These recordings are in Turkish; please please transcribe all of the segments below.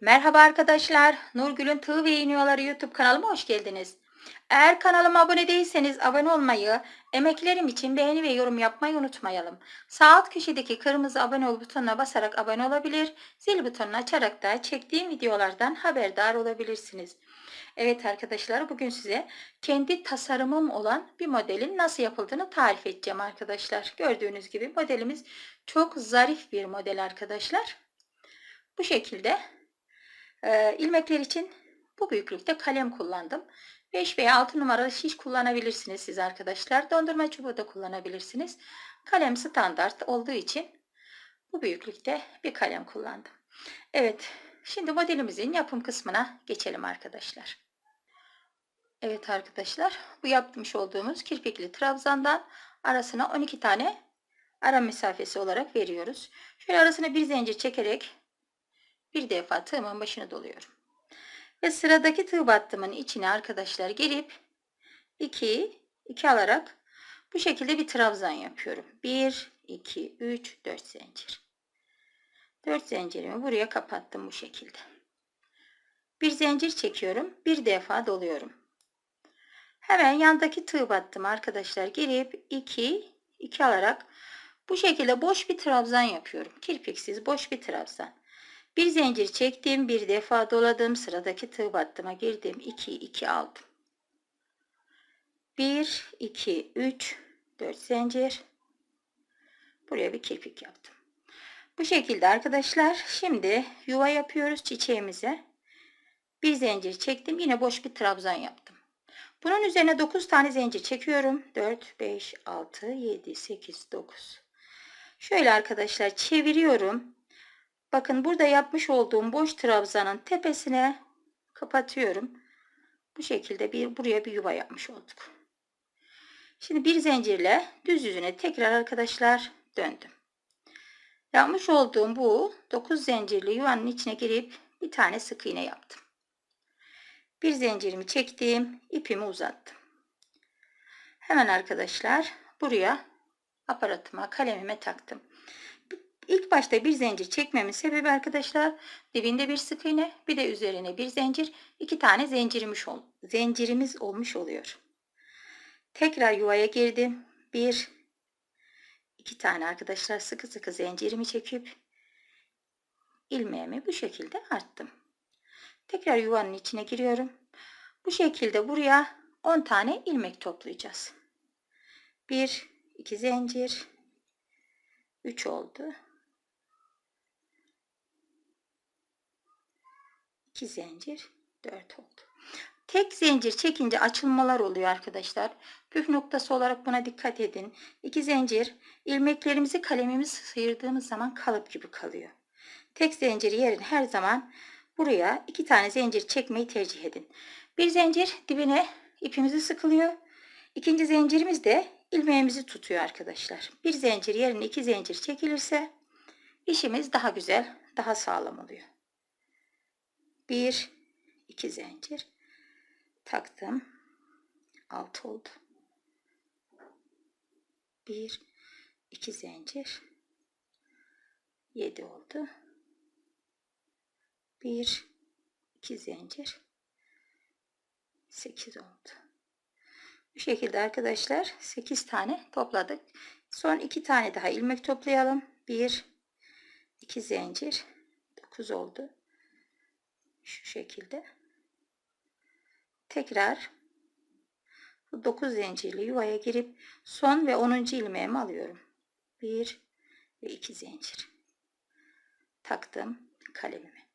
Merhaba arkadaşlar. Nurgül'ün Tığ ve İğniyorları YouTube kanalıma hoş geldiniz. Eğer kanalıma abone değilseniz abone olmayı, emeklerim için beğeni ve yorum yapmayı unutmayalım. Sağ alt köşedeki kırmızı abone ol butonuna basarak abone olabilir, zil butonunu açarak da çektiğim videolardan haberdar olabilirsiniz. Evet arkadaşlar bugün size kendi tasarımım olan bir modelin nasıl yapıldığını tarif edeceğim arkadaşlar. Gördüğünüz gibi modelimiz çok zarif bir model arkadaşlar. Bu şekilde ee, ilmekler için bu büyüklükte kalem kullandım. 5 veya 6 numaralı şiş kullanabilirsiniz siz arkadaşlar. Dondurma çubuğu da kullanabilirsiniz. Kalem standart olduğu için bu büyüklükte bir kalem kullandım. Evet, şimdi modelimizin yapım kısmına geçelim arkadaşlar. Evet arkadaşlar, bu yapmış olduğumuz kirpikli trabzandan arasına 12 tane ara mesafesi olarak veriyoruz. Şöyle arasına bir zincir çekerek bir defa tığımın başını doluyorum. Ve sıradaki tığ battımın içine arkadaşlar gelip 2 2 alarak bu şekilde bir trabzan yapıyorum. 1 2 3 4 zincir. 4 zincirimi buraya kapattım bu şekilde. Bir zincir çekiyorum. Bir defa doluyorum. Hemen yandaki tığ battım arkadaşlar gelip 2 2 alarak bu şekilde boş bir trabzan yapıyorum. Kirpiksiz boş bir trabzan. Bir zincir çektim, bir defa doladım, sıradaki tığ battıma girdim, 2 2 aldım. 1 2 3 4 zincir. Buraya bir kirpik yaptım. Bu şekilde arkadaşlar şimdi yuva yapıyoruz çiçeğimize. Bir zincir çektim, yine boş bir trabzan yaptım. Bunun üzerine 9 tane zincir çekiyorum. 4 5 6 7 8 9. Şöyle arkadaşlar çeviriyorum. Bakın burada yapmış olduğum boş trabzanın tepesine kapatıyorum. Bu şekilde bir buraya bir yuva yapmış olduk. Şimdi bir zincirle düz yüzüne tekrar arkadaşlar döndüm. Yapmış olduğum bu 9 zincirli yuvanın içine girip bir tane sık iğne yaptım. Bir zincirimi çektim, ipimi uzattım. Hemen arkadaşlar buraya aparatıma, kalemime taktım. İlk başta bir zincir çekmemin sebebi arkadaşlar dibinde bir sık iğne bir de üzerine bir zincir iki tane zincirimiz, ol, zincirimiz olmuş oluyor. Tekrar yuvaya girdim. Bir iki tane arkadaşlar sıkı sıkı zincirimi çekip ilmeğimi bu şekilde arttım. Tekrar yuvanın içine giriyorum. Bu şekilde buraya 10 tane ilmek toplayacağız. 1 2 zincir 3 oldu. 2 zincir 4 oldu. Tek zincir çekince açılmalar oluyor arkadaşlar. Püf noktası olarak buna dikkat edin. 2 zincir ilmeklerimizi kalemimizi sıyırdığımız zaman kalıp gibi kalıyor. Tek zincir yerine her zaman buraya iki tane zincir çekmeyi tercih edin. Bir zincir dibine ipimizi sıkılıyor. İkinci zincirimiz de ilmeğimizi tutuyor arkadaşlar. Bir zincir yerine iki zincir çekilirse işimiz daha güzel, daha sağlam oluyor. 1 2 zincir. Taktım. 6 oldu. 1 2 zincir. 7 oldu. 1 2 zincir. 8 oldu. Bu şekilde arkadaşlar 8 tane topladık. Son 2 tane daha ilmek toplayalım. 1 2 zincir. 9 oldu şu şekilde. Tekrar bu 9 zincirli yuvaya girip son ve 10. ilmeğimi alıyorum. 1 ve 2 zincir. Taktım kalemimi.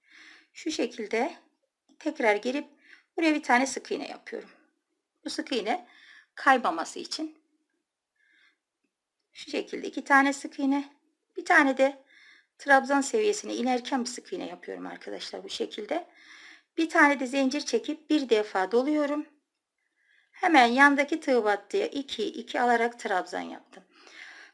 Şu şekilde tekrar girip buraya bir tane sık iğne yapıyorum. Bu sık iğne kaymaması için. Şu şekilde iki tane sık iğne. Bir tane de trabzan seviyesine inerken bir sık iğne yapıyorum arkadaşlar bu şekilde. Bir tane de zincir çekip bir defa doluyorum. Hemen yandaki tığ battıya 2 2 alarak trabzan yaptım.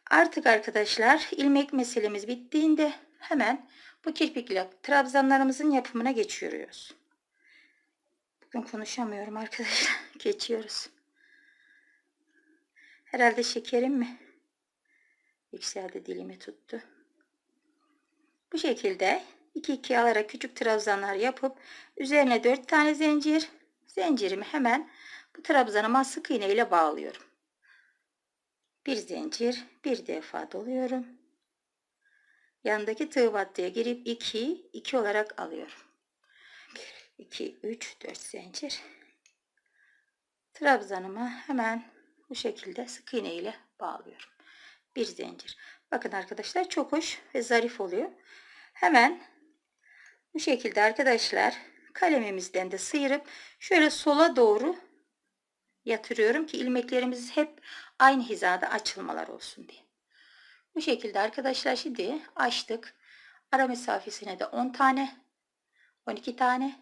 Artık arkadaşlar ilmek meselemiz bittiğinde hemen bu kirpikli trabzanlarımızın yapımına geçiyoruz. Bugün konuşamıyorum arkadaşlar. Geçiyoruz. Herhalde şekerim mi? Yükseldi dilimi tuttu. Bu şekilde 2 2 alarak küçük trabzanlar yapıp üzerine 4 tane zincir zincirimi hemen bu trabzanıma sık iğne ile bağlıyorum. Bir zincir bir defa doluyorum. Yanındaki tığ battıya girip 2 2 olarak alıyorum. 2 3 4 zincir. Trabzanıma hemen bu şekilde sık iğne ile bağlıyorum. Bir zincir. Bakın arkadaşlar çok hoş ve zarif oluyor. Hemen bu şekilde arkadaşlar kalemimizden de sıyırıp şöyle sola doğru yatırıyorum ki ilmeklerimiz hep aynı hizada açılmalar olsun diye. Bu şekilde arkadaşlar şimdi açtık. Ara mesafesine de 10 tane 12 tane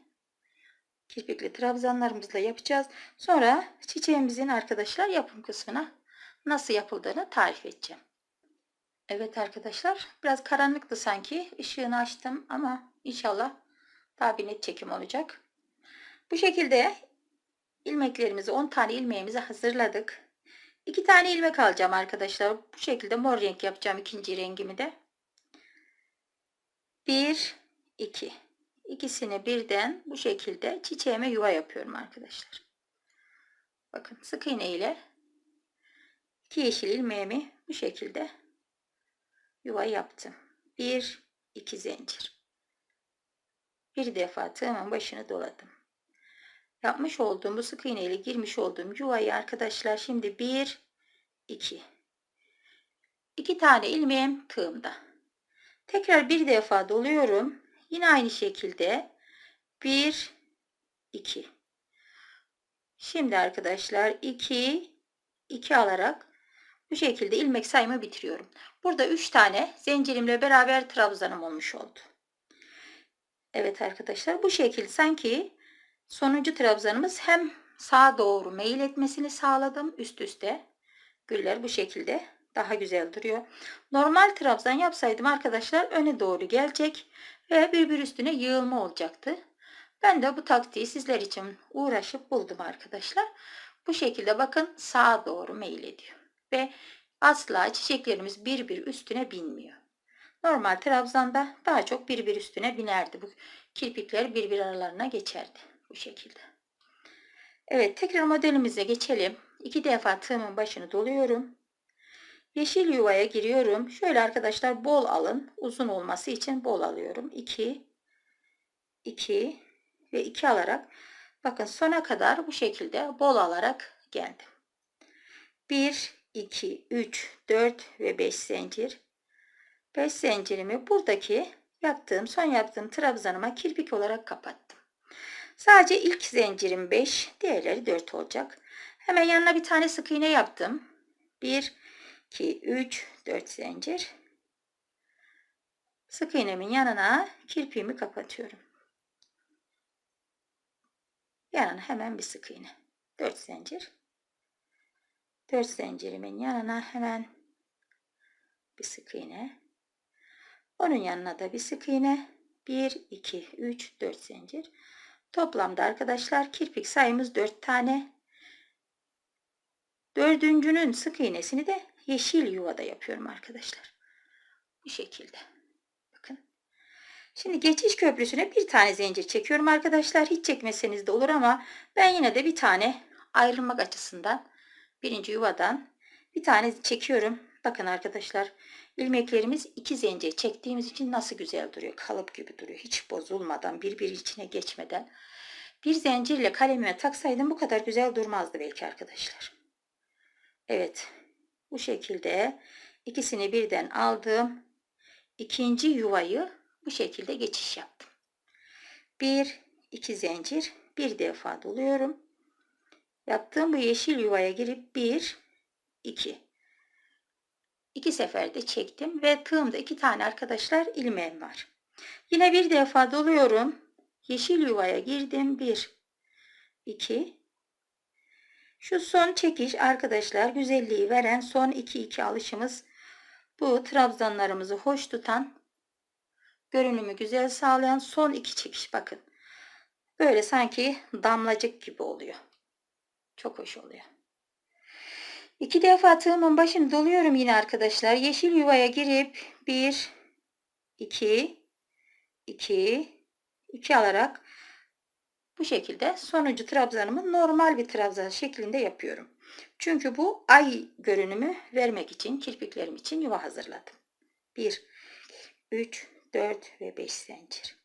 kirpikli trabzanlarımızla yapacağız. Sonra çiçeğimizin arkadaşlar yapım kısmına nasıl yapıldığını tarif edeceğim. Evet arkadaşlar biraz karanlıktı sanki. Işığını açtım ama inşallah daha bir net çekim olacak. Bu şekilde ilmeklerimizi 10 tane ilmeğimizi hazırladık. 2 tane ilmek alacağım arkadaşlar. Bu şekilde mor renk yapacağım ikinci rengimi de. 1 2 İkisini birden bu şekilde çiçeğime yuva yapıyorum arkadaşlar. Bakın sık iğne ile iki yeşil ilmeğimi bu şekilde yuva yaptım. Bir, iki zincir. Bir defa tığımın başını doladım. Yapmış olduğum bu sık iğne ile girmiş olduğum yuvayı arkadaşlar şimdi bir, iki. İki tane ilmeğim tığımda. Tekrar bir defa doluyorum. Yine aynı şekilde 1 2 Şimdi arkadaşlar 2 2 alarak bu şekilde ilmek sayımı bitiriyorum. Burada 3 tane zincirimle beraber trabzanım olmuş oldu. Evet arkadaşlar bu şekilde sanki sonuncu trabzanımız hem sağa doğru meyil etmesini sağladım üst üste. Güller bu şekilde daha güzel duruyor. Normal trabzan yapsaydım arkadaşlar öne doğru gelecek ve birbir üstüne yığılma olacaktı. Ben de bu taktiği sizler için uğraşıp buldum arkadaşlar. Bu şekilde bakın sağa doğru meyil ediyor. Ve asla çiçeklerimiz birbir üstüne binmiyor. Normal trabzanda daha çok birbir üstüne binerdi. Bu kirpikler birbir aralarına geçerdi. Bu şekilde. Evet tekrar modelimize geçelim. İki defa tığımın başını doluyorum. Yeşil yuvaya giriyorum. Şöyle arkadaşlar bol alın. Uzun olması için bol alıyorum. 2 2 ve 2 alarak bakın sona kadar bu şekilde bol alarak geldim. 1 2 3 4 ve 5 zincir. 5 zincirimi buradaki yaptığım son yaptığım trabzanıma kirpik olarak kapattım. Sadece ilk zincirim 5, diğerleri 4 olacak. Hemen yanına bir tane sık iğne yaptım. 1 2, 3, 4 zincir. Sık iğnemin yanına kirpiğimi kapatıyorum. Yanına hemen bir sık iğne. 4 zincir. 4 zincirimin yanına hemen bir sık iğne. Onun yanına da bir sık iğne. 1, 2, 3, 4 zincir. Toplamda arkadaşlar kirpik sayımız 4 tane. Dördüncünün sık iğnesini de yeşil yuvada yapıyorum arkadaşlar. Bu şekilde. Bakın. Şimdi geçiş köprüsüne bir tane zincir çekiyorum arkadaşlar. Hiç çekmeseniz de olur ama ben yine de bir tane ayrılmak açısından birinci yuvadan bir tane çekiyorum. Bakın arkadaşlar ilmeklerimiz iki zincir çektiğimiz için nasıl güzel duruyor. Kalıp gibi duruyor. Hiç bozulmadan birbiri içine geçmeden. Bir zincirle kalemime taksaydım bu kadar güzel durmazdı belki arkadaşlar. Evet bu şekilde ikisini birden aldım. İkinci yuvayı bu şekilde geçiş yaptım. Bir, iki zincir bir defa doluyorum. Yaptığım bu yeşil yuvaya girip bir, iki. İki seferde çektim ve tığımda iki tane arkadaşlar ilmeğim var. Yine bir defa doluyorum. Yeşil yuvaya girdim. Bir, iki, şu son çekiş arkadaşlar güzelliği veren son 2-2 alışımız. Bu trabzanlarımızı hoş tutan, görünümü güzel sağlayan son iki çekiş bakın. Böyle sanki damlacık gibi oluyor. Çok hoş oluyor. İki defa tığımın başını doluyorum yine arkadaşlar. Yeşil yuvaya girip 1, 2, 2 2 alarak bu şekilde sonuncu trabzanımı normal bir trabzan şeklinde yapıyorum. Çünkü bu ay görünümü vermek için kirpiklerim için yuva hazırladım. 1 3 4 ve 5 zincir.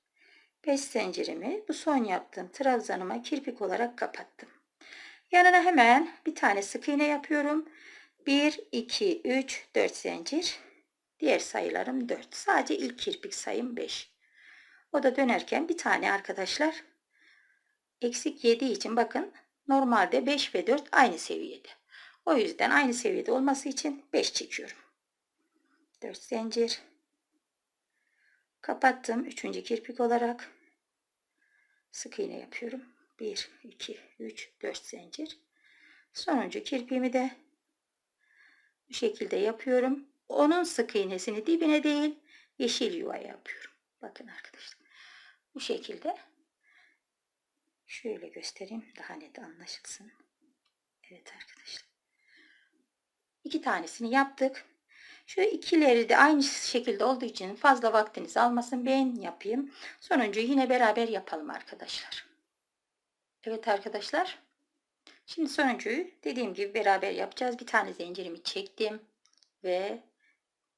5 zincirimi bu son yaptığım trabzanıma kirpik olarak kapattım. Yanına hemen bir tane sık iğne yapıyorum. 1 2 3 4 zincir. Diğer sayılarım 4. Sadece ilk kirpik sayım 5. O da dönerken bir tane arkadaşlar eksik 7 için bakın normalde 5 ve 4 aynı seviyede. O yüzden aynı seviyede olması için 5 çekiyorum. 4 zincir. Kapattım. Üçüncü kirpik olarak sık iğne yapıyorum. 1, 2, 3, 4 zincir. Sonuncu kirpiğimi de bu şekilde yapıyorum. Onun sık iğnesini dibine değil yeşil yuvaya yapıyorum. Bakın arkadaşlar. Bu şekilde şöyle göstereyim daha net anlaşılsın. Evet arkadaşlar. İki tanesini yaptık. Şu ikileri de aynı şekilde olduğu için fazla vaktiniz almasın. Ben yapayım. Sonuncuyu yine beraber yapalım arkadaşlar. Evet arkadaşlar. Şimdi sonuncuyu dediğim gibi beraber yapacağız. Bir tane zincirimi çektim. Ve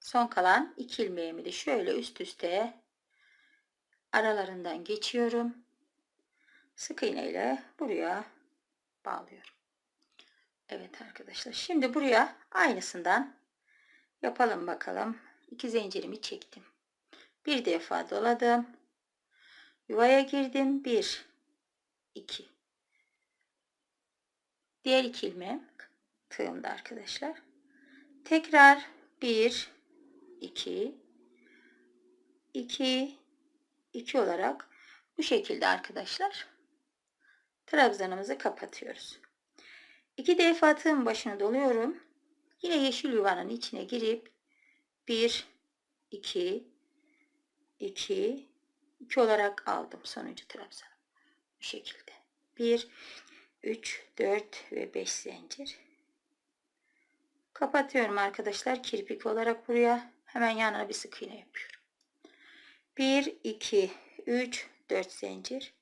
son kalan iki ilmeğimi de şöyle üst üste aralarından geçiyorum. Sık iğne ile buraya bağlıyorum. Evet arkadaşlar. Şimdi buraya aynısından yapalım bakalım. İki zincirimi çektim. Bir defa doladım. Yuvaya girdim. Bir, iki. Diğer iki ilmeğim tığımda arkadaşlar. Tekrar bir, iki, iki, iki olarak bu şekilde arkadaşlar trabzanımızı kapatıyoruz. İki defa tığın başına doluyorum. Yine yeşil yuvanın içine girip 1 2 2 2 olarak aldım sonuncu trabzan. Bu şekilde. 1 3 4 ve 5 zincir. Kapatıyorum arkadaşlar kirpik olarak buraya. Hemen yanına bir sık iğne yapıyorum. 1 2 3 4 zincir.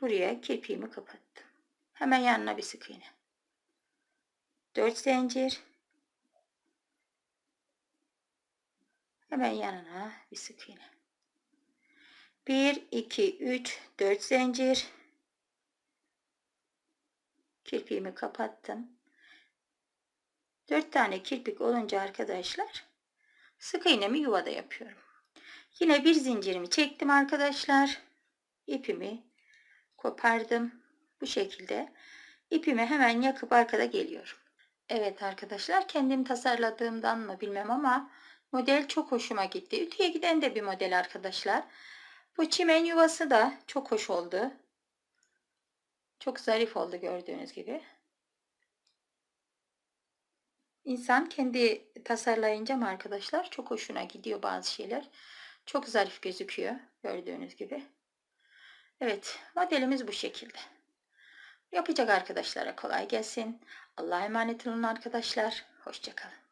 Buraya kirpiğimi kapattım. Hemen yanına bir sık iğne. 4 zincir. Hemen yanına bir sık iğne. 1 2 3 4 zincir. Kirpiğimi kapattım. 4 tane kirpik olunca arkadaşlar sık iğnemi yuvada yapıyorum. Yine bir zincirimi çektim arkadaşlar. İpimi kopardım. Bu şekilde ipimi hemen yakıp arkada geliyorum. Evet arkadaşlar kendim tasarladığımdan mı bilmem ama model çok hoşuma gitti. Ütüye giden de bir model arkadaşlar. Bu çimen yuvası da çok hoş oldu. Çok zarif oldu gördüğünüz gibi. İnsan kendi tasarlayınca mı arkadaşlar çok hoşuna gidiyor bazı şeyler. Çok zarif gözüküyor gördüğünüz gibi. Evet modelimiz bu şekilde. Yapacak arkadaşlara kolay gelsin. Allah'a emanet olun arkadaşlar. Hoşçakalın.